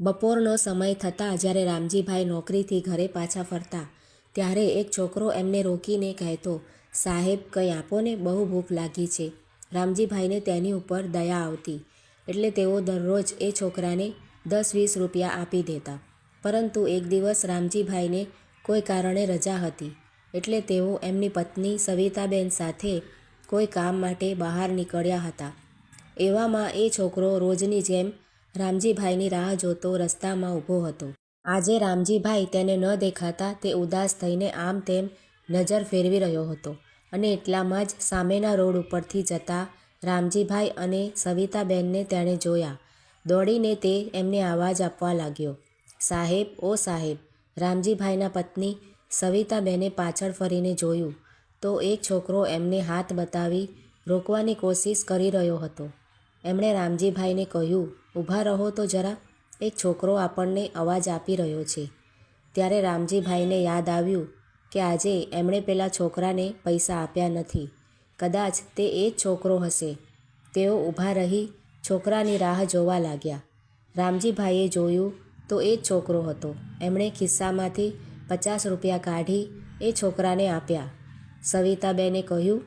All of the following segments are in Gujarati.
બપોરનો સમય થતાં જ્યારે રામજીભાઈ નોકરીથી ઘરે પાછા ફરતા, ત્યારે એક છોકરો એમને રોકીને કહેતો, સાહેબ, કંઈ આપો ને બહુ ભૂખ લાગી છે. રામજીભાઈને તેની ઉપર દયા આવતી, એટલે તેઓ દરરોજ એ છોકરાને દસ વીસ રૂપિયા આપી દેતા. પરંતુ એક દિવસ રામજીભાઈને કોઈ કારણે રજા હતી, એટલે તેઓ એમની પત્ની સવિતાબેન સાથે કોઈ કામ માટે બહાર નીકળ્યા હતા. એવામાં એ છોકરો રોજની જેમ રામજીભાઈની રાહ જોતો રસ્તામાં ઊભો હતો. આજે રામજીભાઈ તેને ન દેખાતા તે ઉદાસ થઈને આમ તેમ નજર ફેરવી રહ્યો હતો અને એટલામાં જ સામેના રોડ ઉપરથી જતા રામજીભાઈ અને સવિતાબેનને તેણે જોયા. દોડીને તે એમને આવાજ આપવા લાગ્યો. સાહેબ, ઓ સાહેબ, રામજીભાઈના પત્ની સવિતાબેને પાછળ ફરીને જોયું તો એક છોકરો એમને હાથ બતાવી રોકવાની કોશિશ કરી રહ્યો હતો. એમણે રામજીભાઈને કહ્યું ઊભા રહો તો જરા. એક છોકરો આપણને અવાજ આપી રહ્યો છે. ત્યારે રામજીભાઈને યાદ આવ્યું કે આજે એમણે પેલા છોકરાને પૈસા આપ્યા નથી. કદાચ તે એ જ છોકરો હશે. તેઓ ઊભા રહી છોકરાની રાહ જોવા લાગ્યા. રામજીભાઈએ જોયું તો એ જ છોકરો હતો. એમણે ખિસ્સામાંથી પચાસ રૂપિયા કાઢી એ છોકરાને આપ્યા. સવિતાબેને કહ્યું,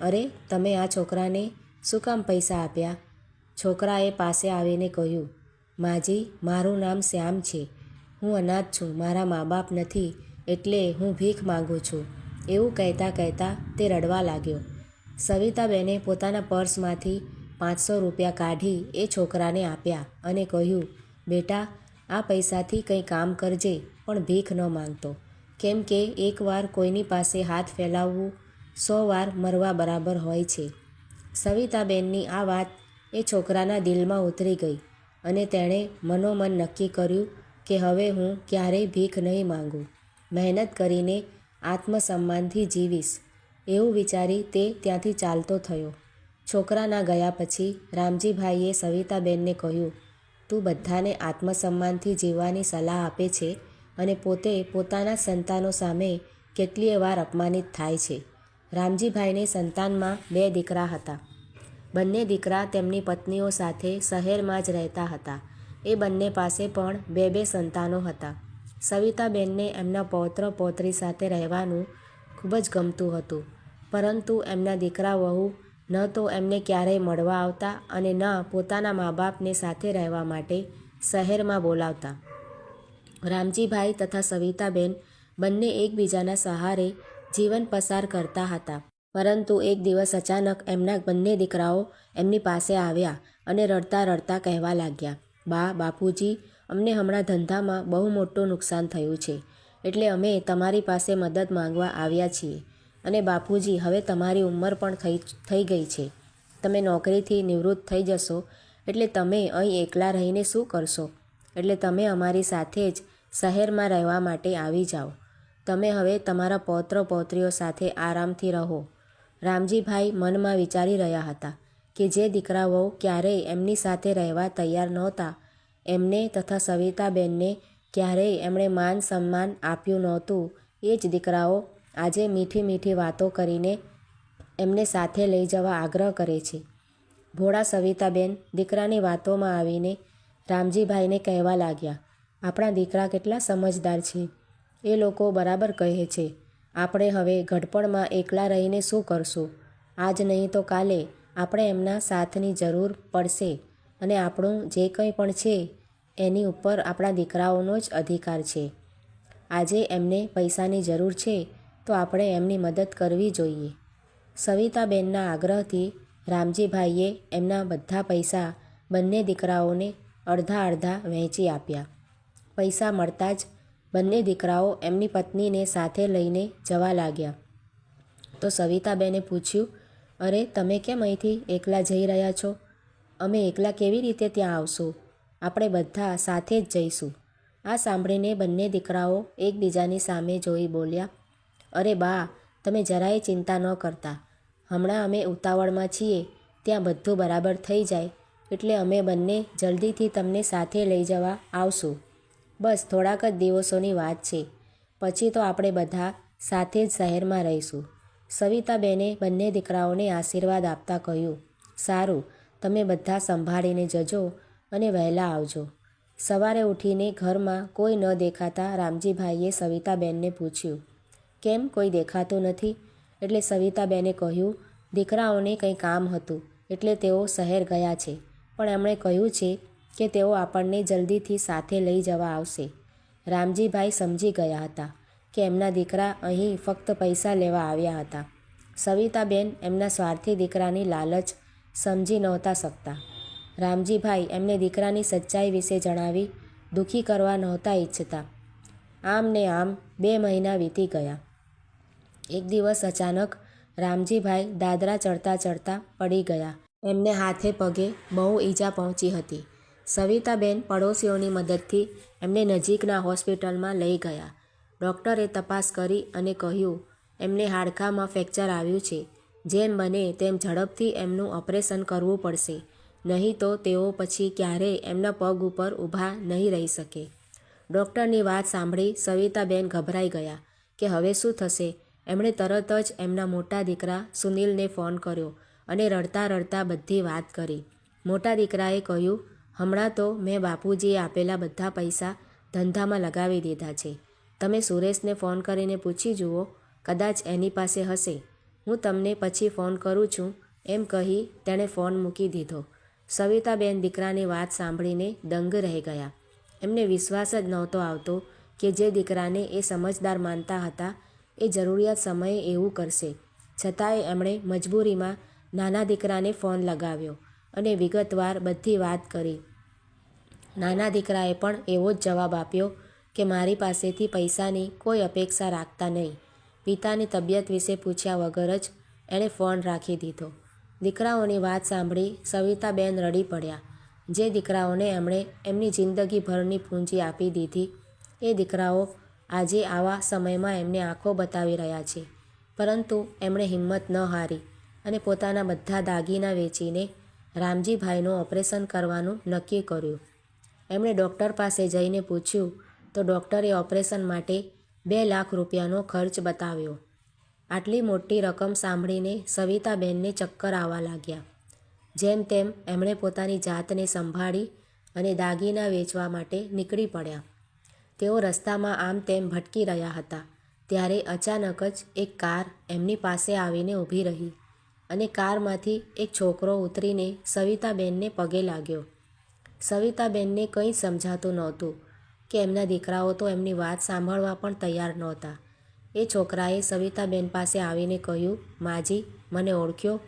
અરે, તમે આ છોકરાને શું કામ પૈસા આપ્યા? છોકરાએ પાસે આવીને કહ્યું, માજી, મારું નામ શ્યામ છે. હું અનાથ છું. મારા મા બાપ નથી એટલે હું ભીખ માગું છું. એવું કહેતા કહેતા તે રડવા લાગ્યો. સવિતાબેને પોતાના પર્સમાંથી પાંચસો રૂપિયા કાઢી એ છોકરાને આપ્યા અને કહ્યું, બેટા, આ પૈસાથી કંઈ કામ કરજે, પણ ભીખ ન માંગતો. કેમ કે એકવાર કોઈની પાસે હાથ ફેલાવવું સો વાર મરવા બરાબર હોય છે. સવિતાબેનની આ વાત એ છોકરાના દિલમાં ઉતરી ગઈ અને તેણે મનોમન નક્કી કર્યું કે હવે હું ક્યારેય ભીખ નહીં માંગું. મહેનત કરીને આત્મસન્માનથી જીવીશ, એવું વિચારી તે ત્યાંથી ચાલતો થયો. છોકરાના ગયા પછી રામજીભાઈએ સવિતાબેનને કહ્યું, તું બધાને આત્મસન્માનથી જીવવાની સલાહ આપે છે અને પોતે પોતાના સંતાનો સામે કેટલીય વાર અપમાનિત થાય છે. રામજીભાઈને સંતાનમાં બે દીકરા હતા. બંને દીકરા તેમની પત્નીઓ સાથે શહેરમાં જ રહેતા હતા. એ બંને પાસે પણ બે બે સંતાનો હતા. સવિતાબેનને એમના પૌત્ર પૌત્રી સાથે રહેવાનું ખૂબ જ ગમતું હતું. પરંતુ એમના દીકરા વહુ ન તો એમને ક્યારેય મળવા આવતા અને ન પોતાના મા બાપને સાથે રહેવા માટે શહેરમાં બોલાવતા. રામજીભાઈ તથા સવિતાબેન બંને એકબીજાના સહારે જીવન પસાર કરતા હતા. પરંતુ એક દિવસ અચાનક એમના બંને દીકરાઓ એમની પાસે આવ્યા અને રડતા રડતા કહેવા લાગ્યા, બા, બાપુજી, અમને હમણાં ધંધામાં બહુ મોટું નુકસાન થયું છે, એટલે અમે તમારી પાસે મદદ માંગવા આવ્યા છીએ અને બાપુજી, હવે તમારી ઉંમર પણ થઈ થઈ ગઈ છે. તમે નોકરીથી નિવૃત્ત થઈ જશો, એટલે તમે અહીં એકલા રહીને શું કરશો? એટલે તમે અમારી સાથે જ શહેરમાં રહેવા માટે આવી જાઓ. તમે હવે તમારા પૌત્ર પૌત્રીઓ સાથે આરામથી રહો. રામજીભાઈ મનમાં વિચારી રહ્યા હતા કે જે દીકરાઓ ક્યારેય એમની સાથે રહેવા તૈયાર નહોતા, એમને તથા સવિતાબેનને ક્યારેય એમણે માન સન્માન આપ્યું નહોતું, એ જ દીકરાઓ આજે મીઠી મીઠી વાતો કરીને એમને સાથે લઈ જવા આગ્રહ કરે છે. ભોળા સવિતાબેન દીકરાની વાતોમાં આવીને રામજીભાઈને કહેવા લાગ્યા, આપણા દીકરા કેટલા સમજદાર છે. એ લોકો બરાબર કહે છે. આપણે હવે ઘડપણમાં એકલા રહીને શું કરશું? આજ નહીં તો કાલે આપણે એમના સાથની જરૂર પડશે અને આપણું જે કંઈ પણ છે એની ઉપર આપણા દીકરાઓનો જ અધિકાર છે. આજે એમને પૈસાની જરૂર છે તો આપણે એમની મદદ કરવી જોઈએ. સવિતાબેનના આગ્રહથી રામજીભાઈએ એમના બધા પૈસા બંને દીકરાઓને અડધા અડધા વહેંચી આપ્યા. પૈસા મળતા જ બંને દીકરાઓ એમની પત્નીને સાથે લઈને જવા લાગ્યા. તો સવિતાબેને પૂછ્યું, અરે, તમે કેમ અહીંથી એકલા જઈ રહ્યા છો? અમે એકલા કેવી રીતે ત્યાં આવશું? આપણે બધા સાથે જ જઈશું. આ સાંભળીને બંને દીકરાઓ એકબીજાની સામે જોઈ બોલ્યા, અરે બા, તમે જરાય ચિંતા ન કરતા. હમણાં અમે ઉતાવળમાં છીએ, ત્યાં બધું બરાબર થઈ જાય, એટલે અમે બંને જલ્દીથી તમને સાથે લઈ જવા આવશું. બસ થોડાક જ દિવસોની વાત છે. પછી તો આપણે બધા સાથે જ શહેરમાં રહીશું. સવિતાબેને બંને દીકરાઓને આશીર્વાદ આપતા કહ્યું, સારું, તમે બધા સંભાળીને જજો અને વહેલા આવજો. સવારે ઉઠીને ઘરમાં કોઈ ન દેખાતા રામજીભાઈએ સવિતાબેનને પૂછ્યું, કેમ કોઈ દેખાતું નથી? એટલે સવિતાબેને કહ્યું, દીકરાઓને કંઈ કામ હતું, એટલે તેઓ શહેર ગયા છે. પણ એમણે કહ્યું છે કે તેઓ આપણને જલ્દીથી સાથે લઈ જવા આવશે. રામજીભાઈ સમજી ગયા હતા કે એમના દીકરા અહીં ફક્ત પૈસા લેવા આવ્યા હતા. સવિતાબેન એમના સ્વાર્થી દીકરાની લાલચ સમજી નહોતા શકતા. રામજીભાઈ એમને દીકરાની સચ્ચાઈ વિશે જણાવી દુઃખી કરવા નહોતા ઈચ્છતા. આમ ને આમ બે મહિના વીતી ગયા. એક દિવસ અચાનક રામજીભાઈ દાદરા ચડતા ચડતા પડી ગયા. એમને હાથે પગે બહુ ઈજા પહોંચી હતી. સવિતાબેન પડોશીઓની મદદથી એમને નજીકના હોસ્પિટલમાં લઈ ગયા. ડૉક્ટરે તપાસ કરી અને કહ્યું, એમને હાડકામાં ફ્રેક્ચર આવ્યું છે. જેમ બને તેમ ઝડપથી એમનું ઓપરેશન કરવું પડશે. નહીં તો તેઓ પછી ક્યારેય એમના પગ ઉપર ઊભા નહીં રહી શકે. ડૉક્ટરની વાત સાંભળી સવિતાબેન ગભરાઈ ગયા કે, હવે શું થશે? એમણે તરત જ એમના મોટા દીકરા સુનિલને ફોન કર્યો અને રડતા રડતા બધી વાત કરી. મોટા દીકરાએ કહ્યું હમણાં તો મેં બાપુજીએ આપેલા બધા પૈસા ધંધામાં લગાવી દીધા છે. તમે સુરેશને ફોન કરીને પૂછી જુઓ, કદાચ એની પાસે હશે. હું તમને પછી ફોન કરું છું, એમ કહી તેણે ફોન મૂકી દીધો. સવિતાબેન દીકરાની વાત સાંભળીને દંગ રહી ગયા. એમને વિશ્વાસ જ નહોતો આવતો કે જે દીકરાને એ સમજદાર માનતા હતા, એ જરૂરિયાત સમયે એવું કરશે. છતાંય એમણે મજબૂરીમાં નાના દીકરાને ફોન લગાવ્યો. અને વિગતવાર બધી વાત કરી. નાના દીકરાએ પણ એવો જ જવાબ આપ્યો કે મારી પાસેથી પૈસાની કોઈ અપેક્ષા રાખતા નહીં. પિતાની તબિયત વિશે પૂછ્યા વગર જ એણે ફોન રાખી દીધો. દીકરાઓની વાત સાંભળી સવિતાબેન રડી પડ્યા. જે દીકરાઓને એમણે એમની જિંદગીભરની પૂંજી આપી દીધી, એ દીકરાઓ આજે આવા સમયમાં એમને આંખો બતાવી રહ્યા છે. પરંતુ એમણે હિંમત ન હારી અને પોતાના બધા દાગીના વેચીને રામજીભાઈનું ઓપરેશન કરવાનું નક્કી કર્યું. એમણે ડૉક્ટર પાસે જઈને પૂછ્યું, તો ડૉક્ટરે ઓપરેશન માટે બે લાખ રૂપિયાનો ખર્ચ બતાવ્યો. આટલી મોટી રકમ સાંભળીને સવિતાબેનને ચક્કર આવવા લાગ્યા. જેમ તેમ એમણે પોતાની જાતને સંભાળી અને દાગીના વેચવા માટે નીકળી પડ્યા. તેઓ રસ્તામાં આમ તેમ ભટકી રહ્યા હતા, ત્યારે અચાનક જ એક કાર એમની પાસે આવીને ઊભી રહી. અને કારમાંથી એક છોકરો ઉતરીને સવિતાબેનને પગે લાગ્યો. સવિતાબેનને કંઈ સમજાતું નહોતું કે એમના દીકરાઓ તો એમની વાત સાંભળવા પણ તૈયાર નહોતા. એ છોકરાએ સવિતાબેન પાસે આવીને કહ્યું, માજી, મને ઓળખ્યો.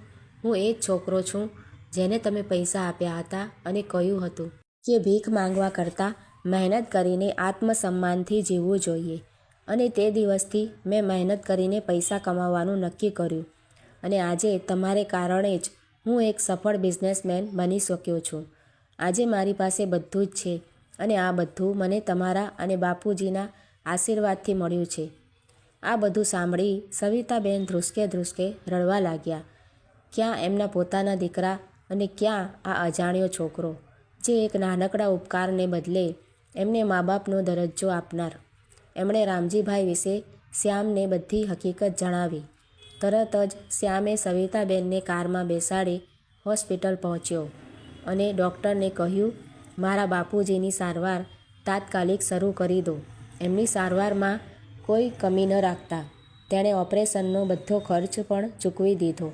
હું એ જ છોકરો છું જેને તમે પૈસા આપ્યા હતા અને કહ્યું હતું કે ભીખ માંગવા કરતાં મહેનત કરીને આત્મસન્માનથી જીવવું જોઈએ. અને તે દિવસથી મેં મહેનત કરીને પૈસા કમાવાનું નક્કી કર્યું. અને આજે તમારે કારણે જ હું એક સફળ બિઝનેસમેન બની શક્યો છું. આજે મારી પાસે બધું જ છે અને આ બધું મને તમારા અને બાપુજીના આશીર્વાદથી મળ્યું છે. આ બધું સાંભળી સવિતાબેન ધ્રુસકે ધ્રુસકે રડવા લાગ્યા. ક્યાં એમના પોતાના દીકરા અને ક્યાં આ અજાણ્યો છોકરો, જે એક નાનકડા ઉપકારને બદલે એમને મા બાપનો દરજ્જો આપનાર. એમણે રામજીભાઈ વિશે શ્યામને બધી હકીકત જણાવી. તરત જ શ્યામે સવિતાબેનને કારમાં બેસાડી હોસ્પિટલ પહોંચ્યો અને ડૉક્ટરને કહ્યું, મારા બાપુજીની સારવાર તાત્કાલિક શરૂ કરી દો. એમની સારવારમાં કોઈ કમી ન રાખતા. તેણે ઓપરેશનનો બધો ખર્ચ પણ ચૂકવી દીધો.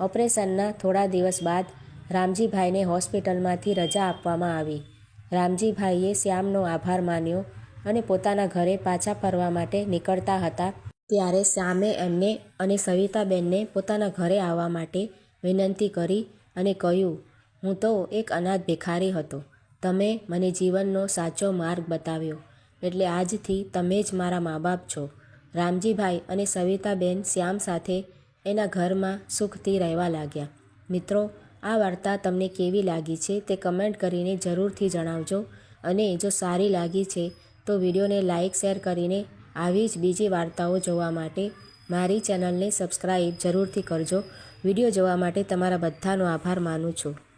ઓપરેશનના થોડા દિવસ બાદ રામજીભાઈને હોસ્પિટલમાંથી રજા આપવામાં આવી. રામજીભાઈએ શ્યામનો આભાર માન્યો અને પોતાના ઘરે પાછા ફરવા માટે નીકળતા હતા ત્યારે શ્યામે એમને અને સવિતાબેનને પોતાના ઘરે આવવા માટે વિનંતી કરી અને કહ્યું, હું તો એક અનાથ ભિખારી હતો. તમે મને જીવનનો સાચો માર્ગ બતાવ્યો. એટલે આજથી તમે જ મારા મા બાપ છો. રામજીભાઈ અને સવિતાબેન શ્યામ સાથે એના ઘરમાં સુખથી રહેવા લાગ્યા. મિત્રો, આ વાર્તા તમને કેવી લાગી છે તે કમેન્ટ કરીને જરૂરથી જણાવજો. અને જો સારી લાગી છે, તો વિડીયોને લાઇક શેર કરીને આવી જ બીજી વાર્તાઓ જોવા માટે મારી ચેનલને સબસ્ક્રાઈબ જરૂરથી કરજો. વીડિયો જોવા માટે તમારા બધાનો આભાર માનું છું.